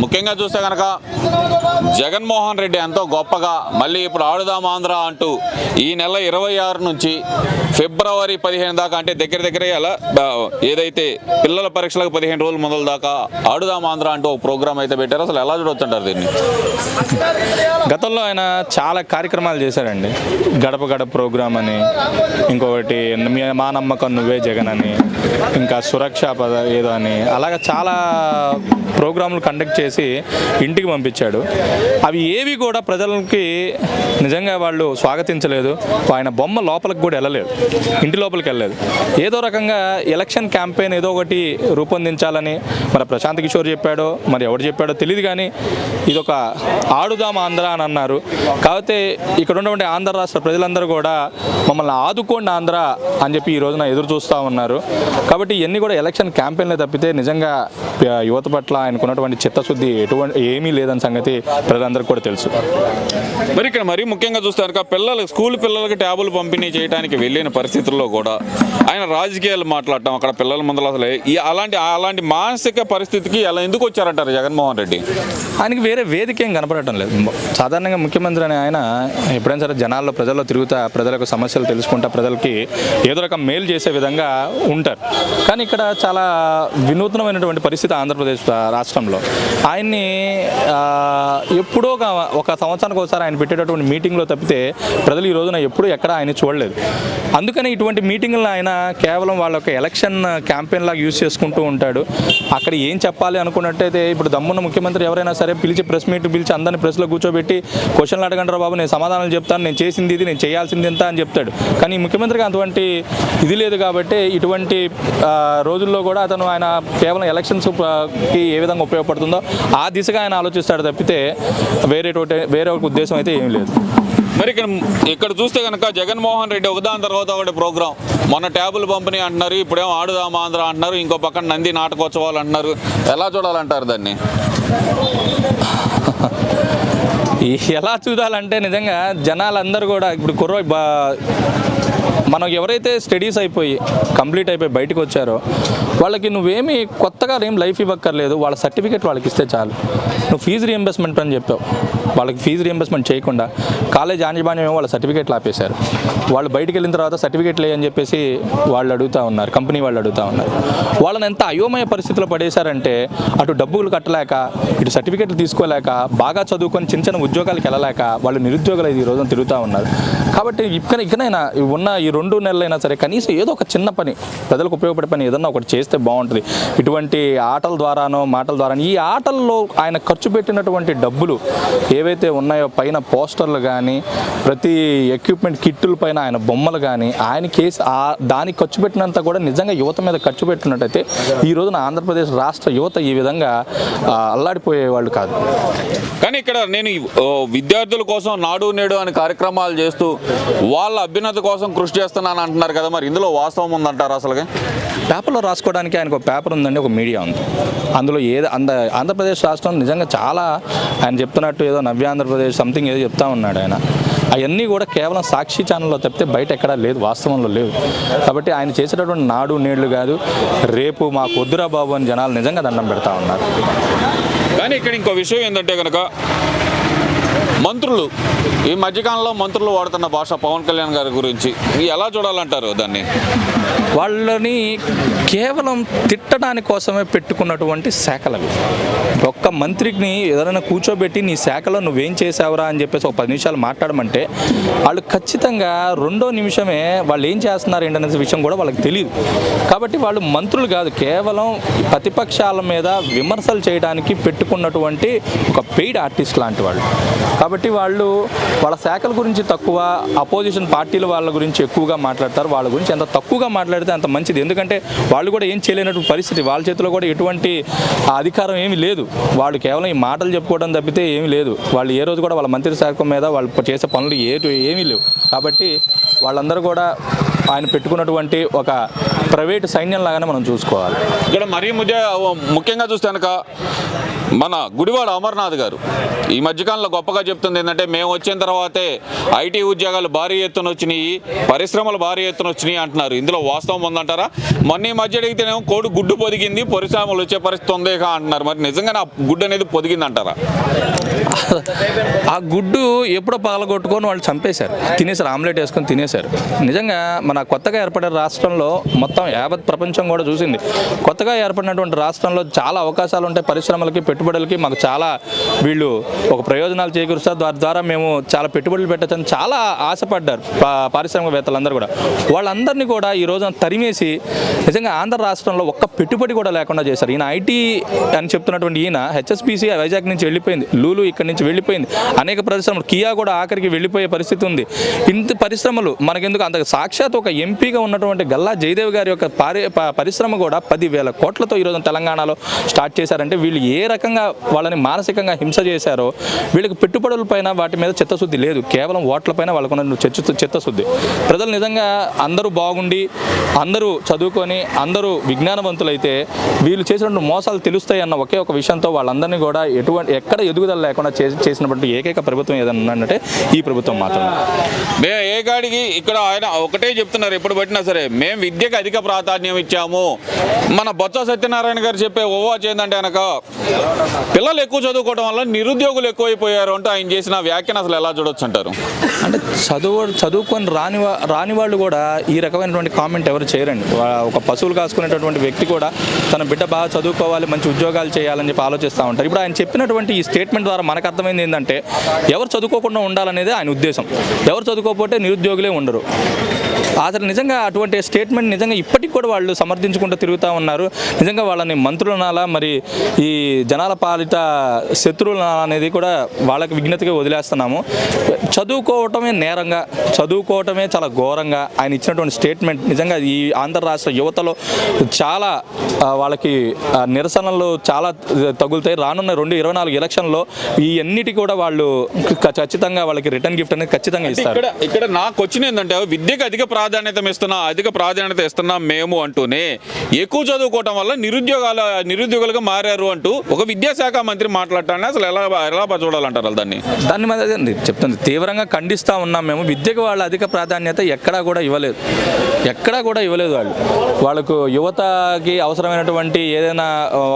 ముఖ్యంగా చూస్తే కనుక జగన్మోహన్ రెడ్డి ఎంతో గొప్పగా మళ్ళీ ఇప్పుడు ఆడుదాం ఆంధ్ర అంటూ ఈ నెల ఇరవై ఆరు నుంచి ఫిబ్రవరి పదిహేను దాకా అంటే దగ్గర దగ్గర ఎలా ఏదైతే పిల్లల పరీక్షలకు పదిహేను రోజుల మొదల దాకా ఆడుదాం ఆంధ్ర అంటూ ఒక ప్రోగ్రామ్ అయితే పెట్టారు అసలు ఎలా చూడొచ్చుంటారు దీన్ని? గతంలో ఆయన చాలా కార్యక్రమాలు చేశారండి గడప గడప ప్రోగ్రామ్ అని ఇంకొకటి మీ- మా నమ్మకం నువ్వే జగన్ అని ఇంకా సురక్ష పద ఏదో అని అలాగ చాలా ప్రోగ్రాంలు కండక్ట్ చేసి ఇంటికి పంపించాడు. అవి ఏవి కూడా ప్రజలకి నిజంగా వాళ్ళు స్వాగతించలేదు. ఆయన బొమ్మ లోపలికి కూడా వెళ్ళలేదు. ఇంటి లోపలికి వెళ్ళలేదు. ఏదో రకంగా ఎలక్షన్ క్యాంపెయిన్ ఏదో ఒకటి రూపొందించాలని మరి ప్రశాంత్ కిషోర్ చెప్పాడో మరి ఎవరు చెప్పాడో తెలియదు కానీ ఇదొక ఆడుదాం ఆంధ్ర అని అన్నారు. కాకపోతే ఇక్కడ ఉన్నటువంటి ఆంధ్ర రాష్ట్ర ప్రజలందరూ కూడా మమ్మల్ని ఆదుకోండి ఆంధ్ర అని చెప్పి ఈ రోజున ఎదురు చూస్తూ ఉన్నారు. కాబట్టి ఇవన్నీ కూడా ఎలక్షన్ క్యాంపెయిన్లే తప్పితే నిజంగా యువత పట్ల ఆయనకున్నటువంటి చిత్తశుద్ధి ఎటువంటి ఏమీ లేదని సంగతి ప్రజలందరికీ కూడా తెలుసు. మరి ఇక్కడ మరీ ముఖ్యంగా చూస్తే కనుక పిల్లలు స్కూల్ పిల్లలకి ట్యాబులు పంపిణీ చేయడానికి వెళ్ళిన పరిస్థితుల్లో కూడా ఆయన రాజకీయాలు మాట్లాడటం అక్కడ పిల్లల ముందర అసలు ఈ అలాంటి అలాంటి మానసిక పరిస్థితికి ఎలా ఎందుకు వచ్చారంటారు జగన్మోహన్ రెడ్డి? ఆయనకి వేరే వేదిక ఏం కనపడటం లేదు. సాధారణంగా ముఖ్యమంత్రి అనే ఆయన ఎప్పుడైనా సరే జనాల్లో ప్రజల్లో తిరుగుతా ప్రజలకు సమస్యలు తెలుసుకుంటా ప్రజలకి ఏదో రకం మేలు చేసే విధంగా ఉంటారు. కానీ ఇక్కడ చాలా వినూత్నమైనటువంటి పరిస్థితి ఆంధ్రప్రదేశ్ రాష్ట్రంలో. ఆయన్ని ఎప్పుడో ఒక ఒక సంవత్సరానికి ఒకసారి ఆయన పెట్టేటటువంటి మీటింగ్లో తప్పితే ప్రజలు ఈ రోజున ఎప్పుడూ ఎక్కడ ఆయన చూడలేదు. అందుకని ఇటువంటి మీటింగ్లను ఆయన కేవలం వాళ్ళ యొక్క ఎలక్షన్ క్యాంపెయిన్ లాగా యూజ్ చేసుకుంటూ ఉంటాడు. అక్కడ ఏం చెప్పాలి అనుకున్నట్టయితే ఇప్పుడు దమ్మున్న ముఖ్యమంత్రి ఎవరైనా సరే పిలిచి ప్రెస్ మీట్ పిలిచి అందరిని ప్రెస్లో కూర్చోబెట్టి క్వశ్చన్లు అడగంటారా బాబు నేను సమాధానాలు చెప్తాను నేను చేసింది ఇది నేను చేయాల్సింది ఎంత అని చెప్తాడు. కానీ ముఖ్యమంత్రికి అటువంటి ఇది లేదు కాబట్టి ఇటువంటి రోజుల్లో కూడా అతను ఆయన కేవలం ఎలక్షన్స్కి ఏ విధంగా ఉపయోగపడుతుందో ఆ దిశగా ఆయన ఆలోచిస్తాడు తప్పితే వేరే వేరే ఒక ఉద్దేశం అయితే ఏమీ లేదు. మరి ఇక్కడ ఇక్కడ చూస్తే కనుక జగన్మోహన్ రెడ్డి ఒకదాని తర్వాత ఒకటి ప్రోగ్రాం. మొన్న ట్యాబులు పంపిణీ అంటున్నారు ఇప్పుడేమో ఆడుదాం ఆంధ్ర అంటున్నారు ఇంకో పక్కన నంది నాటకోత్సవాలు అంటున్నారు. ఎలా చూడాలంటారు దాన్ని? ఎలా చూడాలంటే నిజంగా జనాలందరూ కూడా ఇప్పుడు కుర్ర బా మనం ఎవరైతే స్టడీస్ అయిపోయి కంప్లీట్ అయిపోయి బయటకు వచ్చారో వాళ్ళకి నువ్వేమి కొత్తగా ఏం లైఫ్ ఇవ్వక్కర్లేదు వాళ్ళ సర్టిఫికేట్ వాళ్ళకి ఇస్తే చాలు. నువ్వు ఫీజు రియంబర్స్మెంట్ అని చెప్పావు. వాళ్ళకి ఫీజు రియంబర్స్మెంట్ చేయకుండా కాలేజ్ యాజమాన్యం వాళ్ళ సర్టిఫికేట్లు ఆపేశారు. వాళ్ళు బయటికి వెళ్ళిన తర్వాత సర్టిఫికేట్లు లేని చెప్పేసి వాళ్ళు అడుగుతూ ఉన్నారు కంపెనీ వాళ్ళు అడుగుతూ ఉన్నారు. వాళ్ళని ఎంత అయోమయ పరిస్థితిలో పడేశారంటే అటు డబ్బులు కట్టలేక ఇటు సర్టిఫికేట్లు తీసుకోలేక బాగా చదువుకొని చిన్న చిన్న ఉద్యోగాలకు వెళ్ళలేక వాళ్ళు నిరుద్యోగులు ఈ రోజున తిరుగుతూ ఉన్నారు. కాబట్టి ఇక్కడ ఇకనైనా ఉన్న ఈ రెండు నెలలైనా సరే కనీసం ఏదో ఒక చిన్న పని ప్రజలకు ఉపయోగపడే పని ఏదన్నా ఒకటి చేస్తే బాగుంటుంది. ఇటువంటి ఆటల ద్వారానో మాటల ద్వారా ఈ ఆటల్లో ఆయన ఖర్చు పెట్టినటువంటి డబ్బులు ఏవైతే ఉన్నాయో పైన పోస్టర్లు కానీ ప్రతి ఎక్విప్మెంట్ కిట్టుల పైన ఆయన బొమ్మలు కానీ ఆయన కేసు ఆ దానికి ఖర్చు పెట్టినంత కూడా నిజంగా యువత మీద ఖర్చు పెట్టినట్టయితే ఈ రోజున ఆంధ్రప్రదేశ్ రాష్ట్ర యువత ఈ విధంగా అల్లాడిపోయే వాళ్ళు కాదు. కానీ ఇక్కడ నేను విద్యార్థుల కోసం నాడు నేడు అనే కార్యక్రమాలు చేస్తూ వాళ్ళ అభ్యున్నతి కోసం కృషి చేస్తున్నాను అంటున్నారు కదా మరి. ఇందులో వాస్తవం ఉందంటారు అసలుగా పేపర్లో రాసుకోవడానికి ఆయనకు ఒక పేపర్ ఉందండి ఒక మీడియా ఉంది. అందులో ఏదో అంద ఆంధ్రప్రదేశ్ రాష్ట్రం నిజంగా చాలా ఆయన చెప్తున్నట్టు ఏదో నవ్య ఆంధ్రప్రదేశ్ సంథింగ్ ఏదో చెప్తా ఉన్నాడు ఆయన. అవన్నీ కూడా కేవలం సాక్షి ఛానల్లో తప్పితే బయట ఎక్కడా లేదు వాస్తవంలో లేవు. కాబట్టి ఆయన చేసేటటువంటి నాడు నేళ్ళు కాదు రేపు మాకు వద్దురా బాబు అని జనాలు నిజంగా దండం పెడతా ఉన్నారు. కానీ ఇక్కడ ఇంకో విషయం ఏంటంటే కనుక మంత్రులు ఈ మధ్యకాలంలో మంత్రులు వాడుతున్న భాష పవన్ కళ్యాణ్ గారి గురించి. ఎలా చూడాలంటారు దాన్ని? వాళ్ళని కేవలం తిట్టడానికి కోసమే పెట్టుకున్నటువంటి శాఖలు ఒక్క మంత్రిని ఏదైనా కూర్చోబెట్టి నీ శాఖలో నువ్వేం చేసావురా అని చెప్పేసి ఒక పది నిమిషాలు మాట్లాడమంటే వాళ్ళు ఖచ్చితంగా రెండో నిమిషమే వాళ్ళు ఏం చేస్తున్నారు ఏంటనే విషయం కూడా వాళ్ళకి తెలియదు కాబట్టి వాళ్ళు మంత్రులు కాదు కేవలం ప్రతిపక్షాల మీద విమర్శలు చేయడానికి పెట్టుకున్నటువంటి ఒక పెయిడ్ ఆర్టిస్ట్ లాంటి వాళ్ళు. కాబట్టి కాబట్టి వాళ్ళు వాళ్ళ శాఖల గురించి తక్కువ అపోజిషన్ పార్టీల వాళ్ళ గురించి ఎక్కువగా మాట్లాడతారు. వాళ్ళ గురించి ఎంత తక్కువగా మాట్లాడితే అంత మంచిది. ఎందుకంటే వాళ్ళు కూడా ఏం చేయలేనటువంటి పరిస్థితి. వాళ్ళ చేతిలో కూడా ఎటువంటి అధికారం ఏమీ లేదు. వాళ్ళు కేవలం ఈ మాటలు చెప్పుకోవడం తప్పితే ఏమీ లేదు. వాళ్ళు ఏ రోజు కూడా వాళ్ళ మంత్రి శాఖ మీద వాళ్ళు చేసే పనులు ఏ ఏమీ లేవు. కాబట్టి వాళ్ళందరూ కూడా ఆయన పెట్టుకున్నటువంటి ఒక ప్రైవేట్ సైన్యం లాగానే మనం చూసుకోవాలి. ఇక్కడ మరీ ముఖ్యంగా చూస్తే కనుక మన గుడివాడ అమర్నాథ్ గారు ఈ మధ్యకాలంలో గొప్పగా చెప్తుంది ఏంటంటే మేము వచ్చిన తర్వాతే ఐటీ ఉద్యోగాలు భారీ ఎత్తున వచ్చినాయి పరిశ్రమలు భారీ ఎత్తున వచ్చినాయి అంటున్నారు. ఇందులో వాస్తవం ఉందంటారా? మొన్న ఈ మధ్య అడిగితేనేమో కోడి గుడ్డు పొదిగింది పరిశ్రమలు వచ్చే పరిస్థితి ఉందేగా అంటున్నారు. మరి నిజంగానే ఆ గుడ్డు అనేది పొదిగింది అంటారా ఆ గుడ్డు ఎప్పుడో పగలగొట్టుకొని వాళ్ళు చంపేశారు. తినేశారు ఆమ్లెట్ వేసుకొని తినేశారు. నిజంగా మన కొత్తగా ఏర్పడే రాష్ట్రంలో మొత్తం యావత్ ప్రపంచం కూడా చూసింది. కొత్తగా ఏర్పడినటువంటి రాష్ట్రంలో చాలా అవకాశాలు ఉంటాయి పరిశ్రమలకి పెట్టుబడులకి. మాకు చాలా వీళ్ళు ఒక ప్రయోజనాలు చేకూరుస్తారు దాని ద్వారా మేము చాలా పెట్టుబడులు పెట్టచ్చని చాలా ఆశపడ్డారు పా- పారిశ్రామికవేత్తలందరూ కూడా. వాళ్ళందరినీ కూడా ఈ రోజున తరిమేసి నిజంగా ఆంధ్ర రాష్ట్రంలో ఒక్క పెట్టుబడి కూడా లేకుండా చేశారు. ఈయన ఐటీ అని చెప్తున్నటువంటి ఈయన హెచ్ఎస్పిసి వైజాగ్ నుంచి వెళ్ళిపోయింది. లూలు ఇక్కడి నుంచి వెళ్ళిపోయింది. అనేక పరిశ్రమలు కియా కూడా ఆఖరికి వెళ్ళిపోయే పరిస్థితి ఉంది. ఇంత పరిశ్రమలు మనకెందుకు అంత సాక్షాత్ ఒక ఎంపీగా ఉన్నటువంటి గల్లా జయదేవ్ గారి యొక్క పారి పరిశ్రమ కూడా పదివేల కోట్లతో ఈరోజు తెలంగాణలో స్టార్ట్ చేశారంటే వీళ్ళు ఏ రకంగా వాళ్ళని మానసికంగా హింస చేశారో వీళ్ళకి పెట్టుబడుల పైన వాటి మీద చిత్తశుద్ధి లేదు. కేవలం ఓట్లపైన వాళ్ళకున్న చిత్త చిత్తశుద్ధి. ప్రజలు నిజంగా అందరూ బాగుండి అందరూ చదువుకొని అందరూ విజ్ఞానవంతులైతే వీళ్ళు చేసినటువంటి మోసాలు తెలుస్తాయి అన్న ఒకే ఒక విషయంతో వాళ్ళందరినీ కూడా ఎటువంటి ఎక్కడ ఎదుగుదల లేకుండా చేసి చేసినటువంటి ఏకైక ప్రభుత్వం ఏదన్నా ఉందంటే ఈ ప్రభుత్వం మాత్రమే. మేము ఏ కాడికి ఇక్కడ ఆయన ఒకటే చెప్తున్నారు ఎప్పుడు పట్టినా సరే. మేము విద్యకు అధిక ప్రాధాన్యం ఇచ్చాము. మన బొత్స సత్యనారాయణ గారు చెప్పే ఓవా చేయందంటే అనక పిల్లలు ఎక్కువ చదువుకోవడం వల్ల నిరుద్యోగులు ఎక్కువైపోయారు అంటే ఆయన చేసిన వ్యాఖ్యను అసలు ఎలా చూడొచ్చు అంటారు? అంటే చదువు చదువుకొని రాని రాని వాళ్ళు కూడా ఈ రకమైనటువంటి కామెంట్ ఎవరు చేయరండి. ఒక పశువులు కాసుకునేటటువంటి వ్యక్తి కూడా తన బిడ్డ బాగా చదువుకోవాలి మంచి ఉద్యోగాలు చేయాలని చెప్పి ఆలోచిస్తూ ఉంటారు. ఇప్పుడు ఆయన చెప్పినటువంటి ఈ స్టేట్మెంట్ ద్వారా మనకు అర్థమైంది ఏంటంటే ఎవరు చదువుకోకుండా ఉండాలనేది ఆయన ఉద్దేశం. ఎవరు చదువుకోకపోతే నిరుద్యోగులే ఉండరు. అసలు నిజంగా అటువంటి స్టేట్మెంట్ నిజంగా ఇప్పటికి కూడా వాళ్ళు సమర్థించుకుంటూ తిరుగుతూ ఉన్నారు. నిజంగా వాళ్ళని మంత్రులనాలా మరి ఈ జనాల పాలిట శత్రువులు అనేది కూడా వాళ్ళకి విజ్ఞతగా వదిలేస్తున్నాము. చదువుకోవటమే నేరంగా చదువుకోవటమే చాలా ఘోరంగా ఆయన ఇచ్చినటువంటి స్టేట్మెంట్ నిజంగా ఈ ఆంధ్ర రాష్ట్ర యువతలో చాలా వాళ్ళకి నిరసనలు చాలా తగులుతాయి. రానున్న రెండు ఇరవై నాలుగు ఎలక్షన్లో ఈ అన్నిటి కూడా వాళ్ళు ఖచ్చితంగా వాళ్ళకి రిటర్న్ గిఫ్ట్ అనేది ఖచ్చితంగా ఇస్తారు. ఇక్కడ ఇక్కడ నాకు వచ్చిన ఏంటంటే విద్యకు అధిక ప్రాధాన్యత ఇస్తున్నా అధిక ప్రాధాన్యత ఇస్తున్నాం మేము అంటూనే ఎక్కువ చదువుకోవటం వల్ల నిరుద్యోగాల నిరుద్యోగులుగా మారారు అంటూ ఒక విద్యాశాఖ మంత్రి మాట్లాడటాన్ని అసలు ఎలా ఎలా చూడాలంటారు వాళ్ళు దాన్ని? దాన్ని మీద చెప్తుంది. తీవ్రంగా ఖండిస్తూ ఉన్నాం మేము విద్యకు వాళ్ళ అధిక ప్రాధాన్యత ఎక్కడా కూడా ఇవ్వలేదు. ఎక్కడా కూడా ఇవ్వలేదు వాళ్ళు. వాళ్ళకు యువతకి అవసరమైనటువంటి ఏదైనా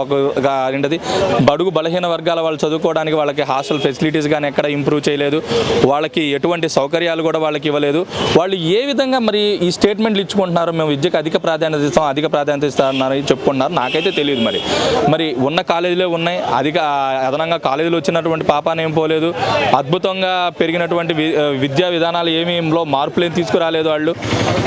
ఒక ఒక ఏంటది బడుగు బలహీన వర్గాల వాళ్ళు చదువుకోవడానికి వాళ్ళకి హాస్టల్ ఫెసిలిటీస్ కానీ ఎక్కడ ఇంప్రూవ్ చేయలేదు. వాళ్ళకి ఎటువంటి సౌకర్యాలు కూడా వాళ్ళకి ఇవ్వలేదు. వాళ్ళు ఏ విధంగా మరి ఈ స్టేట్మెంట్లు ఇచ్చుకుంటున్నారు మేము విద్యకు అధిక ప్రాధాన్యత ఇస్తాం అధిక ప్రాధాన్యత ఇస్తామని చెప్పుకుంటున్నారు. నాకైతే తెలియదు మరి. మరి ఉన్న కాలేజీలే ఉన్నాయి. అధిక అదనంగా కాలేజీలు వచ్చినటువంటి పాపానేం పోలేదు. అద్భుతంగా పెరిగినటువంటి విద్యా విధానాలు ఏమీలో మార్పులు ఏం తీసుకురాలేదు వాళ్ళు.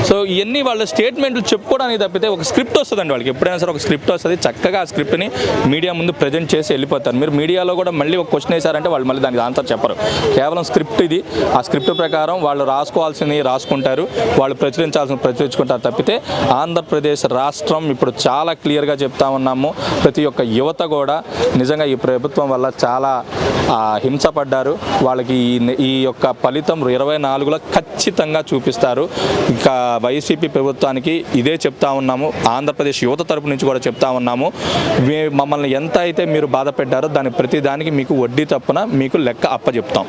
సో ఇవన్నీ వాళ్ళ స్టేట్మెంట్లు చెప్పుకోవడానికి తప్పితే ఒక స్క్రిప్ట్ వస్తుందండి వాళ్ళకి. ఎప్పుడైనా సరే ఒక స్క్రిప్ట్ వస్తుంది. చక్కగా ఆ స్క్రిప్ట్ని మీడియా ముందు ప్రజెంట్ చేసి వెళ్ళిపోతారు. మీరు మీడియాలో కూడా మళ్ళీ ఒక క్వశ్చన్ వేశారంటే వాళ్ళు మళ్ళీ దానికి ఆన్సర్ చెప్పరు. కేవలం స్క్రిప్ట్ ఇది. ఆ స్క్రిప్ట్ ప్రకారం వాళ్ళు రాసుకోవాల్సింది రాసుకుంటారు. వాళ్ళు ప్రచురించాల్సిన ప్రచురించుకుంటారు తప్పితే ఆంధ్రప్రదేశ్ రాష్ట్రం ఇప్పుడు చాలా క్లియర్గా చెప్తా ఉన్నాము. ప్రతి ఒక్క యువత కూడా నిజంగా ఈ ప్రభుత్వం వల్ల చాలా హింసపడ్డారు వాళ్ళకి ఈ ఈ యొక్క ఫలితం ఇరవై నాలుగులో ఖచ్చితంగా చూపిస్తారు. ఇంకా వైసీపీ ప్రభుత్వానికి ఇదే చెప్తా ఉన్నాము. ఆంధ్రప్రదేశ్ యువత తరపు నుంచి కూడా చెప్తా ఉన్నాము. మమ్మల్ని ఎంత అయితే మీరు బాధ పెట్టారో దాని ప్రతి దానికి మీకు వడ్డీ తప్పున మీకు లెక్క అప్పచెప్తాం.